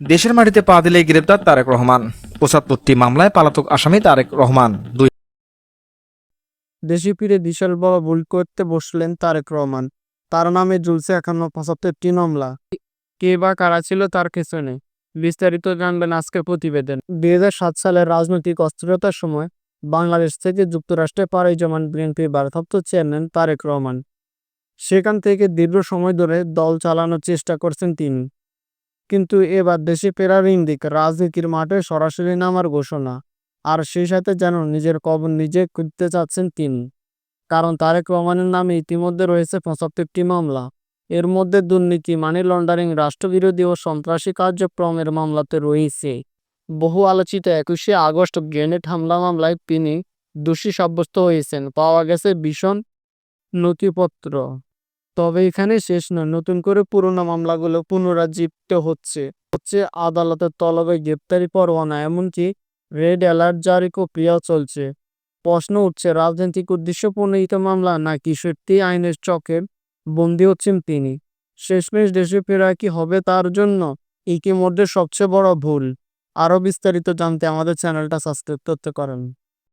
দেশের মাটিতে পা দিলেই গ্রেপ্তার তারেক রহমান। পঁচাত্তরটি মামলায় পালাতক আসামি তারেক রহমান। দুই দেশে ফিরে বিশাল বড় ভুল করতে বসলেন তারেক রহমান। তার নামে ঝুলছে একান্ন পঁচাত্তরটি মামলা। কে বা কারা ছিল তার কিছু নেই বিস্তারিত জানবেন আজকের প্রতিবেদন। দুই সাত সালের রাজনৈতিক অস্থিরতার সময় বাংলাদেশ থেকে যুক্তরাষ্ট্রে পাড়ি জমান বিএনপির ভারপ্রাপ্ত চেয়ারম্যান তারেক রহমান। সেখান থেকে দীর্ঘ সময় ধরে দল চালানোর চেষ্টা করছেন তিনি। কিন্তু এবার দেশে ফেরার ইন্দিক রাজনীতির মাঠে সরাসরি নামার ঘোষণা। আর সেই সাথে যেন নিজের কবর নিজে খুঁজতে চাচ্ছেন তিনি। কারণ তারেক রহমানের নামে ইতিমধ্যে রয়েছে পঁচাত্তরটি মামলা। এর মধ্যে দুর্নীতি, মানি লন্ডারিং, রাষ্ট্রবিরোধী ও সন্ত্রাসী কার্যক্রমের মামলাতে রয়েছে। বহু আলোচিত একুশে আগস্ট গ্রেনেড হামলা মামলায় তিনি দোষী সাব্যস্ত হয়েছেন। পাওয়া গেছে ভীষণ নথিপত্র। তবে এখানে শেষ নয়। নতুন করে পুরোনো মামলাগুলো পুনরাজীবিত হচ্ছে। হচ্ছে আদালতের তলবে গ্রেপ্তারি পরোয়ানা, এমনকি রেড অ্যালার্ট জারি প্রক্রিয়াও চলছে। প্রশ্ন উঠছে, রাজনৈতিক উদ্দেশ্য প্রণীত মামলা নাকি সত্যি আইনের চকের বন্দী হচ্ছেন তিনি? শেষমেশ দেশে ফেরা কি হবে তার জন্য ইতিমধ্যে সবচেয়ে বড় ভুল। আরও বিস্তারিত জানতে আমাদের চ্যানেলটা সাবস্ক্রাইব করতে পারেন।